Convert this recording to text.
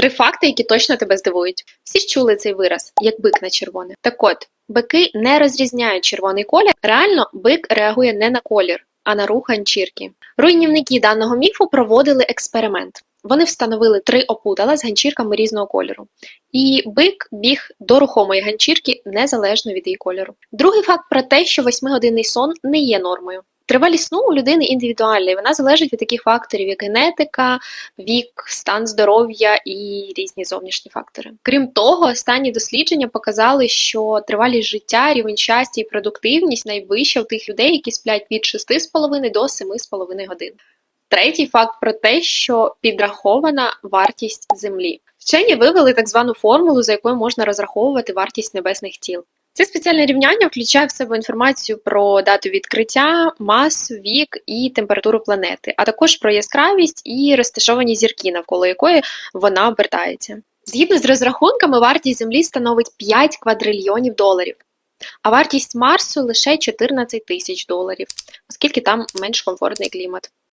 Три факти, які точно тебе здивують. Всі ж чули цей вираз, як бик на червоне. Так от, бики не розрізняють червоний колір. Реально, бик реагує не на колір, а на рух ганчірки. Руйнівники даного міфу проводили експеримент. Вони встановили три опудала з ганчірками різного кольору. І бик біг до рухомої ганчірки незалежно від її кольору. Другий факт про те, що восьмигодинний сон не є нормою. Тривалість сну у людини індивідуальна, і вона залежить від таких факторів, як генетика, вік, стан здоров'я і різні зовнішні фактори. Крім того, останні дослідження показали, що тривалість життя, рівень щастя і продуктивність найвища у тих людей, які сплять від 6,5 до 7,5 годин. Третій факт про те, що підрахована вартість Землі. Вчені вивели так звану формулу, за якою можна розраховувати вартість небесних тіл. Це спеціальне рівняння включає в себе інформацію про дату відкриття, масу, вік і температуру планети, а також про яскравість і розташовані зірки, навколо якої вона обертається. Згідно з розрахунками, вартість Землі становить 5 квадрильйонів доларів, а вартість Марсу лише 14 тисяч доларів, оскільки там менш комфортний клімат.